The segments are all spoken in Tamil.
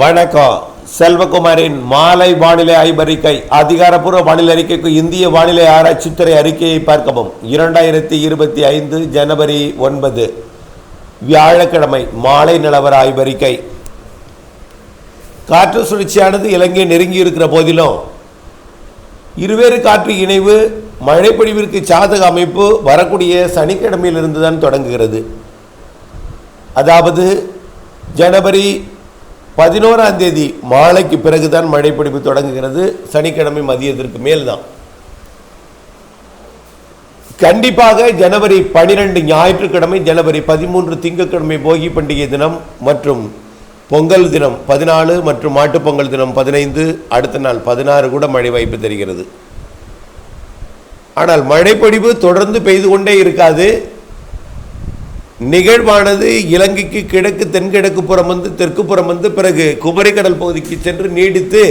வணக்கம். செல்வகுமாரின் மாலை வானிலை ஆய்வறிக்கை அதிகாரப்பூர்வ வானிலை அறிக்கைக்கு இந்திய வானிலை ஆராய்ச்சித்துறை அறிக்கையை பார்க்கவும். இரண்டாயிரத்தி இருபத்தி ஐந்து ஜனவரி ஒன்பது வியாழக்கிழமை மாலை நிலவர ஆய்வறிக்கை காற்று சுழற்சியானது இலங்கை நெருங்கி இருக்கிற போதிலும் இருவேறு காற்று இணைவு மழைப்பொழிவிற்கு சாதக அமைப்பு வரக்கூடிய சனிக்கிழமையிலிருந்து தான் தொடங்குகிறது. அதாவது ஜனவரி பதினோராம் தேதி மாலைக்கு பிறகுதான் மழைப்பிடிப்பு தொடங்குகிறது. சனிக்கிழமை மதியத்திற்கு மேல்தான். கண்டிப்பாக ஜனவரி பனிரெண்டு ஞாயிற்றுக்கிழமை ஜனவரி பதிமூன்று திங்கட்கிழமை போகி பண்டிகை தினம் மற்றும் பொங்கல் தினம் பதினாலு மற்றும் மாட்டுப்பொங்கல் தினம் பதினைந்து அடுத்த நாள் பதினாறு கூட மழை வாய்ப்பு தெரிகிறது. ஆனால் மழைப்பொழிவு தொடர்ந்து பெய்து கொண்டே இருக்காது. நிகழ்வானது இலங்கைக்கு கிழக்கு தென்கிழக்கு புறம் வந்து தெற்கு புறம் வந்து பிறகு குமரிக்கடல் பகுதிக்கு சென்று நீடித்து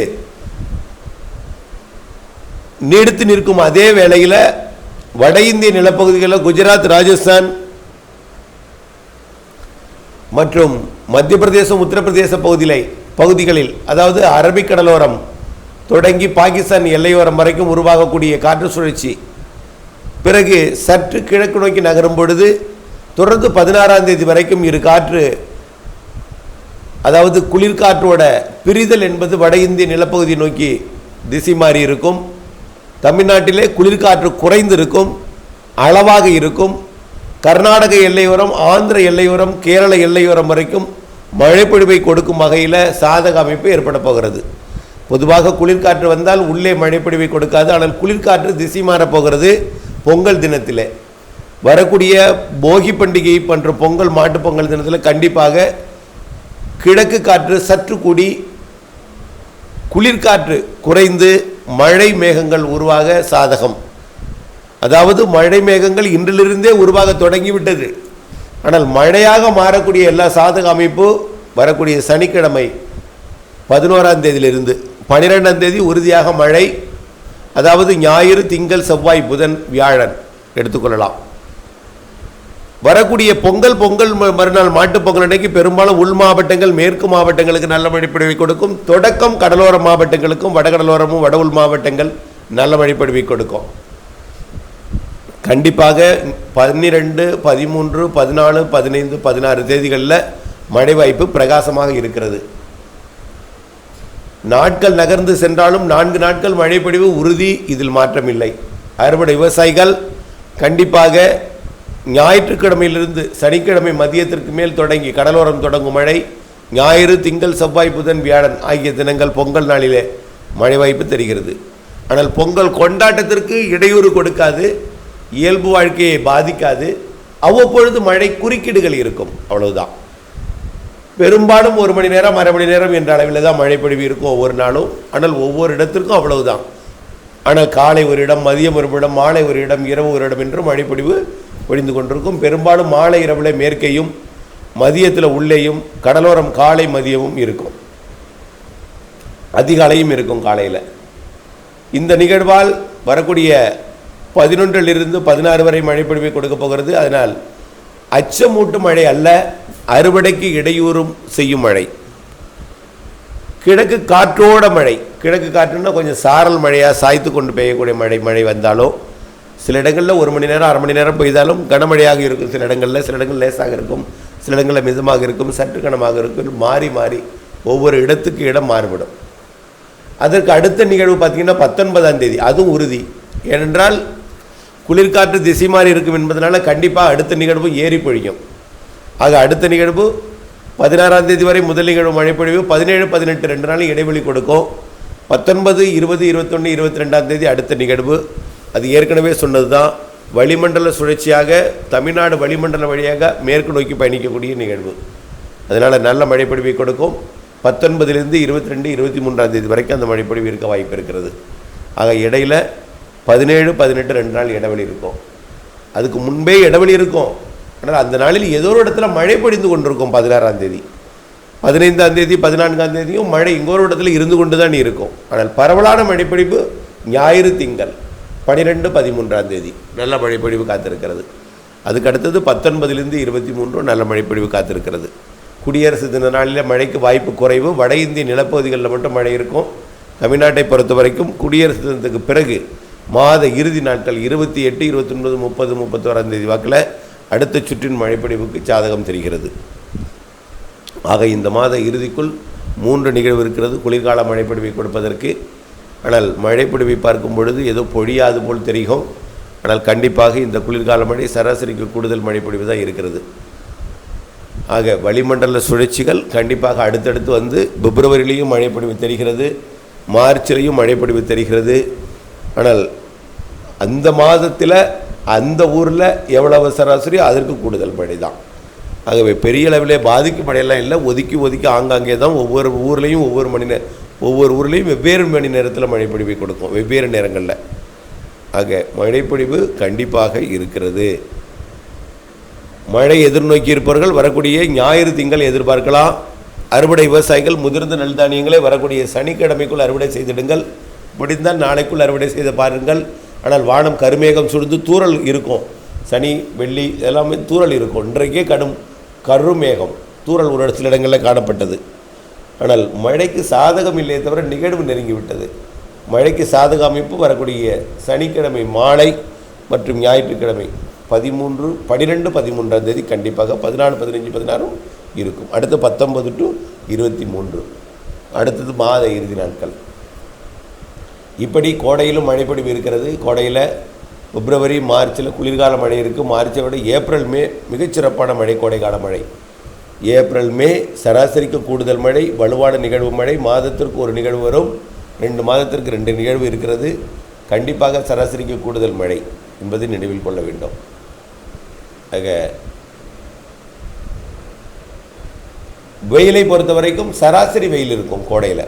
நீடித்து நிற்கும் அதே வேளையில் வட இந்திய நிலப்பகுதிகளில் குஜராத் ராஜஸ்தான் மற்றும் மத்திய பிரதேசம் உத்தரப்பிரதேச பகுதியில பகுதிகளில் அதாவது அரபிக்கடலோரம் தொடங்கி பாகிஸ்தான் எல்லையோரம் வரைக்கும் உருவாகக்கூடிய காற்று சுழற்சி. பிறகு சற்று கிழக்கு நோக்கி நகரும் பொழுது தொடர்ந்து பதினாறாம் தேதி வரைக்கும் இரு காற்று அதாவது குளிர்காற்றோட பிரிதல் என்பது வட இந்திய நிலப்பகுதி நோக்கி திசை மாறி இருக்கும் தமிழ்நாட்டிலே குளிர்காற்று குறைந்திருக்கும் அளவாக இருக்கும். கர்நாடக எல்லையோரம் ஆந்திர எல்லையோரம் கேரள எல்லையோரம் வரைக்கும் மழைப்பொழிவை கொடுக்கும் வகையில் சாதக அமைப்பு ஏற்பட போகிறது. பொதுவாக குளிர்காற்று வந்தால் உள்ளே மழைப்பொழிவை கொடுக்காது ஆனால் குளிர்காற்று திசை மாறப் போகிறது பொங்கல் தினத்திலே. வரக்கூடிய போகி பண்டிகை போன்ற பொங்கல் மாட்டுப் பொங்கல் தினத்தில் கண்டிப்பாக கிழக்கு காற்று சற்று கூடி குளிர்காற்று குறைந்து மழை மேகங்கள் உருவாக சாதகம். அதாவது மழை மேகங்கள் இன்றிலிருந்தே உருவாக தொடங்கிவிட்டது. ஆனால் மழையாக மாறக்கூடிய எல்லா சாதக அமைப்பு வரக்கூடிய சனிக்கிழமை பதினோராம் தேதியிலிருந்து பன்னிரெண்டாம் தேதி உறுதியாக மழை அதாவது ஞாயிறு திங்கள் செவ்வாய் புதன் வியாழன் எடுத்துக்கொள்ளலாம். வரக்கூடிய பொங்கல் பொங்கல் ம- மறுநாள் மாட்டுப் பொங்கல் அன்னைக்கு பெரும்பாலும் உள் மாவட்டங்கள் மேற்கு மாவட்டங்களுக்கு நல்ல மழைப்பொழிவை கொடுக்கும். தொடக்கம் கடலோர மாவட்டங்களுக்கும் வடகடலோரமும் வட உள் மாவட்டங்கள் நல்ல மழைப்பொழிவை கொடுக்கும். கண்டிப்பாக பன்னிரெண்டு பதிமூன்று பதினாலு பதினைந்து பதினாறு தேதிகளில் மழை வாய்ப்பு பிரகாசமாக இருக்கிறது. நாட்கள் நகர்ந்து சென்றாலும் நான்கு நாட்கள் மழைப்பொழிவு உறுதி இதில் மாற்றமில்லை. அறுவடை விவசாயிகள் கண்டிப்பாக ஞாயிற்றுக்கிழமையிலிருந்து சனிக்கிழமை மதியத்திற்கு மேல் தொடங்கி கடலோரம் தொடங்கும் மழை ஞாயிறு திங்கள் செவ்வாய் புதன் வியாழன் ஆகிய தினங்கள் பொங்கல் நாளிலே மழை வாய்ப்பு தெரிகிறது. ஆனால் பொங்கல் கொண்டாட்டத்திற்கு இடையூறு கொடுக்காது இயல்பு வாழ்க்கையை பாதிக்காது அவ்வப்பொழுது மழை குறுக்கீடுகள் இருக்கும் அவ்வளவுதான். பெரும்பாலும் ஒரு மணி நேரம் அரை மணி நேரம் என்ற அளவில் தான் மழை பொழிவு இருக்கும் ஒவ்வொரு நாளும் ஆனால் ஒவ்வொரு இடத்திற்கும் அவ்வளவுதான். ஆனால் காலை ஒரு இடம் மதியம் ஒரு இடம் மாலை ஒரு இடம் இரவு ஒரு இடம் என்றும் மழைப்பொழிவு ஒழிந்து கொண்டிருக்கும். பெரும்பாலும் மாலை இரவில் மேற்கேயும் மதியத்தில் உள்ளேயும் கடலோரம் காலை மதியமும் இருக்கும். அதிகாலையும் இருக்கும் காலையில். இந்த நிகழ்வால் வரக்கூடிய பதினொன்றிலிருந்து பதினாறு வரை மழைப்பொழிவை கொடுக்க போகிறது. அதனால் அச்சமூட்டும் மழை அல்ல அறுவடைக்கு இடையூறும் செய்யும் மழை. கிழக்கு காற்றோட மழை. கிழக்கு காற்றுன்னா கொஞ்சம் சாரல் மழையாக சாய்த்து கொண்டு பெய்யக்கூடிய மழை மழை வந்தாலும் சில இடங்களில் ஒரு மணி நேரம் அரை மணி நேரம் பெய்தாலும் கனமழையாக இருக்கும். சில இடங்களில் சில இடங்கள் லேசாக இருக்கும். சில இடங்களில் மிதமாக இருக்கும் சற்று கனமாக இருக்கும். மாறி மாறி ஒவ்வொரு இடத்துக்கு இடம் மாறுபடும். அதற்கு அடுத்த நிகழ்வு பார்த்திங்கன்னா பத்தொன்பதாம் தேதி. அதுவும் உறுதி. ஏனென்றால் குளிர்காற்று திசை மாறி இருக்கும் என்பதனால கண்டிப்பாக அடுத்த நிகழ்வு ஏறி பொழியும். ஆக அடுத்த நிகழ்வு பதினாறாம் தேதி வரை முதல் நிகழ்வு மழைப்பொழிவு பதினேழு பதினெட்டு ரெண்டு நாள் இடைவெளி கொடுக்கும். பத்தொன்பது இருபது இருபத்தொன்று இருபத்தி ரெண்டாம் தேதி அடுத்த நிகழ்வு. அது ஏற்கனவே சொன்னது தான் வளிமண்டல சுழற்சியாக தமிழ்நாடு வளிமண்டல வழியாக மேற்கு நோக்கி பயணிக்கக்கூடிய நிகழ்வு. அதனால் நல்ல மழைப்பொழிவை கொடுக்கும். பத்தொன்பதுலேருந்து இருபத்தி ரெண்டு இருபத்தி மூன்றாம் தேதி வரைக்கும் அந்த மழைப்பொழிவு இருக்க வாய்ப்பு இருக்கிறது. ஆக இடையில் பதினேழு பதினெட்டு ரெண்டு நாள் இடைவெளி இருக்கும். அதுக்கு முன்பே இடைவெளி இருக்கும். ஆனால் அந்த நாளில் ஏதோ ஒரு இடத்துல மழை பொழிந்து கொண்டிருக்கும் பதினாறாம் தேதி. பதினைந்தாம் தேதி பதினான்காம் தேதியும் மழை எங்கோ ஒரு இடத்துல இருந்து கொண்டு தான் இருக்கும். ஆனால் பரவலான மழைப்பிடிப்பு ஞாயிறு திங்கள் பனிரெண்டு பதிமூன்றாம் தேதி நல்ல மழைப்பொழிவு காத்திருக்கிறது. அதுக்கு அடுத்தது பத்தொன்பதிலிருந்து இருபத்தி மூன்றும் நல்ல மழைப்பொழிவு காத்திருக்கிறது. குடியரசு தின நாளில் மழைக்கு வாய்ப்பு குறைவு. வட இந்திய நிலப்பகுதிகளில் மட்டும் மழை இருக்கும். தமிழ்நாட்டை பொறுத்த வரைக்கும் குடியரசு தினத்துக்கு பிறகு மாத இறுதி நாட்கள் இருபத்தி எட்டு இருபத்தொன்பது முப்பது முப்பத்தோராம் தேதி வாக்கில் அடுத்த சுற்றின் மழைப்பொழிவுக்கு சாதகம் தெரிகிறது. ஆக இந்த மாத இறுதிக்குள் மூன்று நிகழ்வு இருக்கிறது. குளிர்கால மழைப்பிடிவை கொடுப்பதற்கு. ஆனால் மழைப்பிடிவை பார்க்கும் பொழுது ஏதோ பொழியாது போல் தெரியும். ஆனால் கண்டிப்பாக இந்த குளிர்கால மழை சராசரிக்கு கூடுதல் மழைப்பிடிவு தான் இருக்கிறது. ஆக வளிமண்டல சுழற்சிகள் கண்டிப்பாக அடுத்தடுத்து வந்து பிப்ரவரியிலையும் மழைப்பொழிவு தெரிகிறது. மார்ச்சிலையும் மழைப்பொழிவு தெரிகிறது. ஆனால் அந்த மாதத்தில் அந்த ஊரில் எவ்வளவு சராசரி அதற்கு கூடுதல் மழை தான். ஆகவே பெரிய அளவிலே பாதிக்கும் அடையெல்லாம் இல்லை. ஒதுக்கி ஒதுக்கி ஆங்காங்கே தான் ஒவ்வொரு ஊர்லேயும் ஒவ்வொரு மணி நேரம் ஒவ்வொரு ஊர்லேயும் வெவ்வேறு மணி நேரத்தில் மழைப்பொழிவை கொடுக்கும். வெவ்வேறு நேரங்களில். ஆக மழைப்பொழிவு கண்டிப்பாக இருக்கிறது. மழை எதிர்நோக்கி இருப்பவர்கள் வரக்கூடிய ஞாயிறு திங்கள் எதிர்பார்க்கலாம். அறுவடை விவசாயிகள் முதிர்ந்த நெல் தானியங்களை வரக்கூடிய சனிக்கிழமைக்குள் அறுவடை செய்திடுங்கள். முடிந்தால் நாளைக்குள் அறுவடை செய்து பாருங்கள். ஆனால் வானம் கருமேகம் சுழ்ந்து தூறல் இருக்கும். சனி வெள்ளி எல்லாமே தூறல் இருக்கும். இன்றைக்கே கடும் கருமேகம் தூறல் ஒரு சில இடங்களில் காணப்பட்டது. ஆனால் மழைக்கு சாதகம் இல்லையே தவிர நிகழ்வு நெருங்கிவிட்டது. மழைக்கு சாதக அமைப்பு வரக்கூடிய சனிக்கிழமை மாலை மற்றும் ஞாயிற்றுக்கிழமை பதிமூன்று பன்னிரெண்டு பதிமூன்றாம் தேதி கண்டிப்பாக பதினாலு பதினஞ்சு பதினாறும் இருக்கும். அடுத்து பத்தொன்பது டு இருபத்தி மூன்று அடுத்தது மாத இறுதி நாட்கள். இப்படி கோடையிலும் மழைப்பொழிவு இருக்கிறது. கோடையில் பிப்ரவரி மார்ச்சில் குளிர்கால மழை இருக்குது மார்ச்சை விட ஏப்ரல் மே மிகச்சிறப்பான மழை கோடைக்கால மழை. ஏப்ரல் மே சராசரிக்கு கூடுதல் மழை வலுவான நிகழ்வு மழை. மாதத்திற்கு ஒரு நிகழ்வு வரும். ரெண்டு மாதத்திற்கு ரெண்டு நிகழ்வு இருக்கிறது. கண்டிப்பாக சராசரிக்கு கூடுதல் மழை என்பதை நினைவில் கொள்ள வேண்டும். ஆக வெயிலை பொறுத்த வரைக்கும் சராசரி வெயில் இருக்கும் கோடையில்.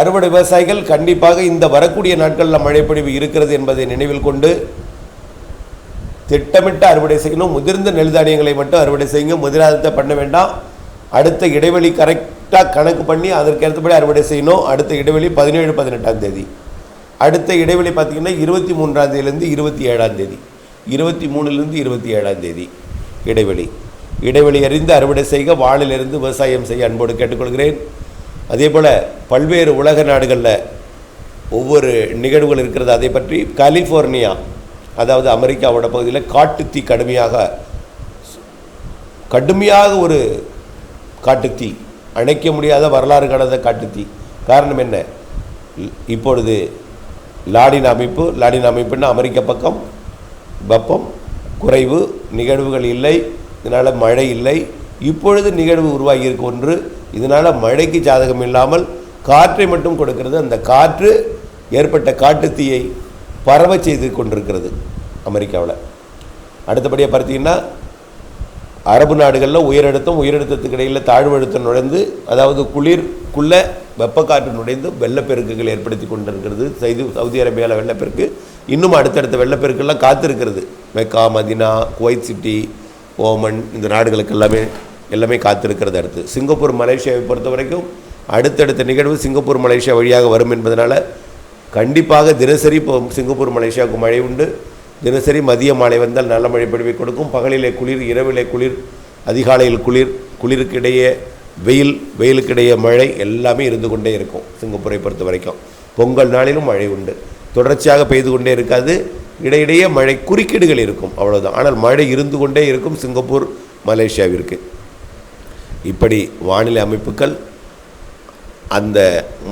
அறுவடை விவசாயிகள் கண்டிப்பாக இந்த வரக்கூடிய நாட்களில் மழைப்பொழிவு இருக்கிறது என்பதை நினைவில் கொண்டு திட்டமிட்டு அறுவடை செய்யணும். முதிர்ந்த நெல்தானியங்களை மட்டும் அறுவடை செய்யுங்க. முதிராதத்தை பண்ண வேண்டாம். அடுத்த இடைவெளி கரெக்டாக கணக்கு பண்ணி அதற்கேற்றபடி அறுவடை செய்யணும். அடுத்த இடைவெளி பதினேழு பதினெட்டாம் தேதி. அடுத்த இடைவெளி பார்த்திங்கன்னா இருபத்தி மூன்றாம் தேதியிலேருந்து இருபத்தி ஏழாம் தேதி. இருபத்தி மூணுலேருந்து இருபத்தி ஏழாம் தேதி இடைவெளி. இடைவெளி அறிந்து அறுவடை செய்க. வானிலிருந்து விவசாயம் செய்ய அன்போடு கேட்டுக்கொள்கிறேன். அதே போல் பல்வேறு உலக நாடுகளில் ஒவ்வொரு நிகழ்வுகள் இருக்கிறது. அதை பற்றி கலிஃபோர்னியா அதாவது அமெரிக்காவோட பகுதியில் காட்டுத்தீ கடுமையாக கடுமையாக ஒரு காட்டுத்தீ அணைக்க முடியாத வரலாறு கடந்த காட்டுத்தீ. காரணம் என்ன? இப்பொழுது லாடின் அமைப்பு லாடின் அமைப்புன்னா அமெரிக்க பக்கம் வெப்பம் குறைவு நிகழ்வுகள் இல்லை இதனால் மழை இல்லை. இப்பொழுது நிகழ்வு உருவாகியிருக்கு ஒன்று இதனால் மழைக்கு ஜாதகம் இல்லாமல் காற்றை மட்டும் கொடுக்கிறது. அந்த காற்று ஏற்பட்ட காட்டுத்தீயை பரவ செய்து கொண்டிருக்கிறது அமெரிக்காவில். அடுத்தபடியாக பார்த்தீங்கன்னா அரபு நாடுகளில் உயரழுத்தம் உயரழுத்தத்துக்கு இடையில் தாழ்வழுத்தம் நுழைந்து அதாவது குளிர்க்குள்ளே வெப்பக்காற்று நுழைந்து வெள்ளப்பெருக்குகள் ஏற்படுத்தி கொண்டிருக்கிறது. சைது சவுதி அரேபியாவில் வெள்ளப்பெருக்கு இன்னும் அடுத்தடுத்த வெள்ளப்பெருக்கெல்லாம் காத்திருக்கிறது. Mecca Medina Kuwait City Oman இந்த நாடுகளுக்கு எல்லாமே எல்லாமே காத்திருக்கிறது அடுத்து. சிங்கப்பூர் மலேசியாவை பொறுத்த வரைக்கும் அடுத்தடுத்த நிகழ்வு சிங்கப்பூர் மலேசியா வழியாக வரும் என்பதனால் கண்டிப்பாக தினசரி இப்போ சிங்கப்பூர் மலேசியாவுக்கு மழை உண்டு. தினசரி மதிய மாலை வந்தால் நல்ல மழை பொழிவை கொடுக்கும். பகலிலே குளிர் இரவிலே குளிர் அதிகாலையில் குளிர் குளிருக்கு இடையே வெயில் வெயிலுக்கு இடையே மழை எல்லாமே இருந்து கொண்டே இருக்கும் சிங்கப்பூரை பொறுத்த வரைக்கும் பொங்கல் நாளிலும் மழை உண்டு. தொடர்ச்சியாக பெய்து கொண்டே இருக்காது. இடையிடையே மழை குறுக்கீடுகள் இருக்கும் அவ்வளோதான் ஆனால் மழை இருந்து கொண்டே இருக்கும் சிங்கப்பூர் மலேசியாவிற்கு. இப்படி வானிலை அமைப்புகள் அந்த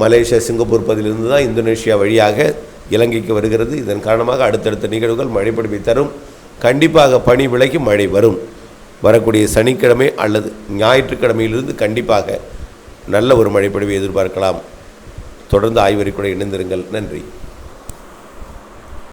மலேசியா சிங்கப்பூர் பகுதியிலிருந்து தான் இந்தோனேஷியா வழியாக இலங்கைக்கு வருகிறது. இதன் காரணமாக அடுத்தடுத்த நிகழ்வுகள் மழைப்பொழிவை தரும். கண்டிப்பாக பனி விலகி மழை வரும். வரக்கூடிய சனிக்கிழமை அல்லது ஞாயிற்றுக்கிழமையிலிருந்து கண்டிப்பாக நல்ல ஒரு மழைப்பொழிவை எதிர்பார்க்கலாம். தொடர்ந்து ஆய்வறிக்கூட இணைந்திருங்கள். நன்றி.